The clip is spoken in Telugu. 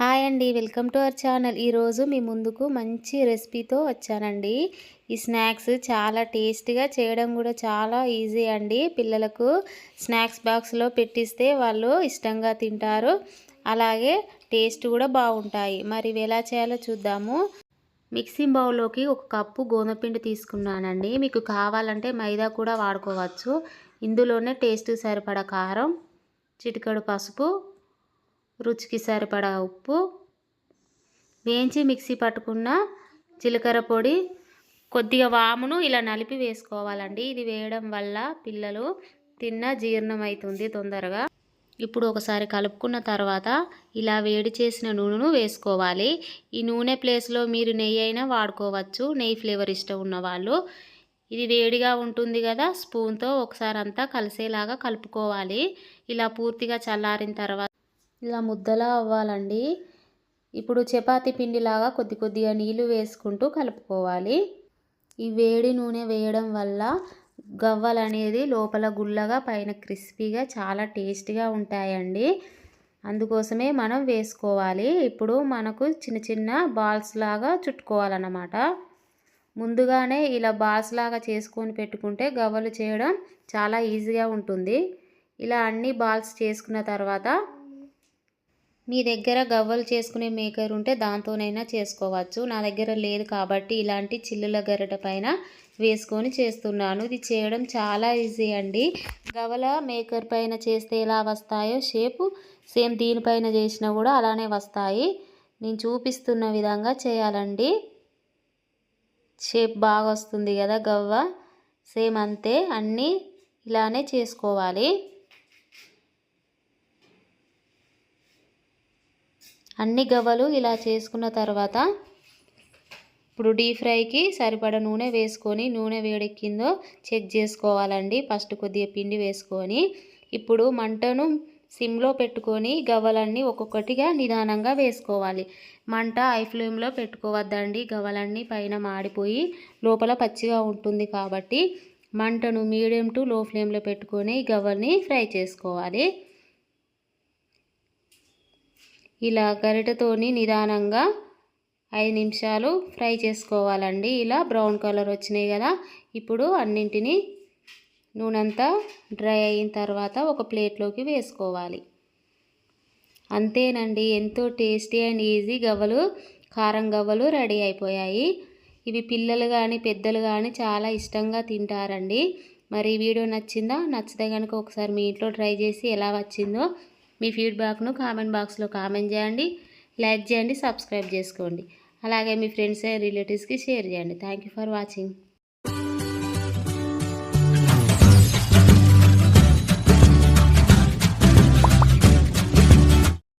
హాయ్ అండి వెల్కమ్ టు అవర్ ఛానల్. ఈరోజు మీ ముందుకు మంచి రెసిపీతో వచ్చానండి. ఈ స్నాక్స్ చాలా టేస్టీగా చేయడం కూడా చాలా ఈజీ అండి. పిల్లలకు స్నాక్స్ బాక్స్లో పెట్టిస్తే వాళ్ళు ఇష్టంగా తింటారు. అలాగే టేస్ట్ కూడా బాగుంటాయి. మరి ఎలా చేయాలో చూద్దాము. మిక్సింగ్ బౌల్లోకి ఒక కప్పు గోధుమపిండి తీసుకున్నానండి. మీకు కావాలంటే మైదా కూడా వాడుకోవచ్చు. ఇందులోనే టేస్ట్ సరిపడ కారం చిటికడు పసుపు రుచికి సరిపడా ఉప్పు వేయించి మిక్సీ పట్టుకున్న జీలకర్ర పొడి కొద్దిగా వామును ఇలా నలిపి వేసుకోవాలండి. ఇది వేయడం వల్ల పిల్లలు తిన్న జీర్ణం అవుతుంది తొందరగా. ఇప్పుడు ఒకసారి కలుపుకున్న తర్వాత ఇలా వేడి చేసిన నూనెను వేసుకోవాలి. ఈ నూనె ప్లేస్లో మీరు నెయ్యి అయినా వాడుకోవచ్చు. నెయ్యి ఫ్లేవర్ ఇష్టం ఉన్నవాళ్ళు ఇది వేడిగా ఉంటుంది కదా స్పూన్తో ఒకసారి అంతా కలిసేలాగా కలుపుకోవాలి. ఇలా పూర్తిగా చల్లారిన తర్వాత ఇలా ముద్దలా అవ్వాలండి. ఇప్పుడు చపాతీ పిండిలాగా కొద్ది కొద్దిగా నీళ్ళు వేసుకుంటూ కలుపుకోవాలి. ఈ వేడి నూనె వేయడం వల్ల గవ్వలు అనేది లోపల గుల్లగా పైన క్రిస్పీగా చాలా టేస్టీగా ఉంటాయండి. అందుకోసమే మనం వేసుకోవాలి. ఇప్పుడు మనకు చిన్న చిన్న బాల్స్ లాగా చుట్టుకోవాలన్నమాట. ముందుగానే ఇలా బాల్స్ లాగా చేసుకొని పెట్టుకుంటే గవ్వలు చేయడం చాలా ఈజీగా ఉంటుంది. ఇలా అన్ని బాల్స్ చేసుకున్న తర్వాత మీ దగ్గర గవ్వలు చేసుకునే మేకర్ ఉంటే దాంతోనైనా చేసుకోవచ్చు. నా దగ్గర లేదు కాబట్టి ఇలాంటి చిల్లుల గరిట పైన వేసుకొని చేస్తున్నాను. ఇది చేయడం చాలా ఈజీ అండి. గవల మేకర్ పైన చేస్తే ఎలా వస్తాయో షేపు సేమ్ దీనిపైన చేసినా కూడా అలానే వస్తాయి. నేను చూపిస్తున్న విధంగా చేయాలండి. షేప్ బాగా వస్తుంది కదా గవ్వ. సేమ్ అంతే. అన్నీ ఇలానే చేసుకోవాలి. అన్ని గవ్వలు ఇలా చేసుకున్న తర్వాత ఇప్పుడు డీప్ ఫ్రైకి సరిపడ నూనె వేసుకొని నూనె వేడెక్కిందో చెక్ చేసుకోవాలండి. ఫస్ట్ కొద్దిగా పిండి వేసుకొని ఇప్పుడు మంటను సిమ్లో పెట్టుకొని గవ్వలన్నీ ఒక్కొక్కటిగా నిదానంగా వేసుకోవాలి. మంట ఐ ఫ్లేమ్లో పెట్టుకోవద్దండి. గవ్వలన్నీ పైన మాడిపోయి లోపల పచ్చిగా ఉంటుంది కాబట్టి మంటను మీడియం టు లో ఫ్లేమ్లో పెట్టుకొని గవ్వల్ని ఫ్రై చేసుకోవాలి. ఇలా గరిటతోని నిదానంగా ఐదు నిమిషాలు ఫ్రై చేసుకోవాలండి. ఇలా బ్రౌన్ కలర్ వచ్చినాయి కదా ఇప్పుడు అన్నింటినీ నూనెంతా డ్రై అయిన తర్వాత ఒక ప్లేట్లోకి వేసుకోవాలి. అంతేనండి ఎంతో టేస్టీ అండ్ ఈజీ గవ్వలు కారం గవ్వలు రెడీ అయిపోయాయి. ఇవి పిల్లలు కానీ పెద్దలు కానీ చాలా ఇష్టంగా తింటారండి. మరి వీడియో నచ్చిందా? నచ్చితే కనుక ఒకసారి మీ ఇంట్లో ట్రై చేసి ఎలా వచ్చిందో మీ ఫీడ్బ్యాక్ను కామెంట్ బాక్స్లో కామెంట్ చేయండి లైక్ చేయండి సబ్స్క్రైబ్ చేసుకోండి. అలాగే మీ ఫ్రెండ్స్ రిలేటివ్స్కి షేర్ చేయండి. Thank for watching.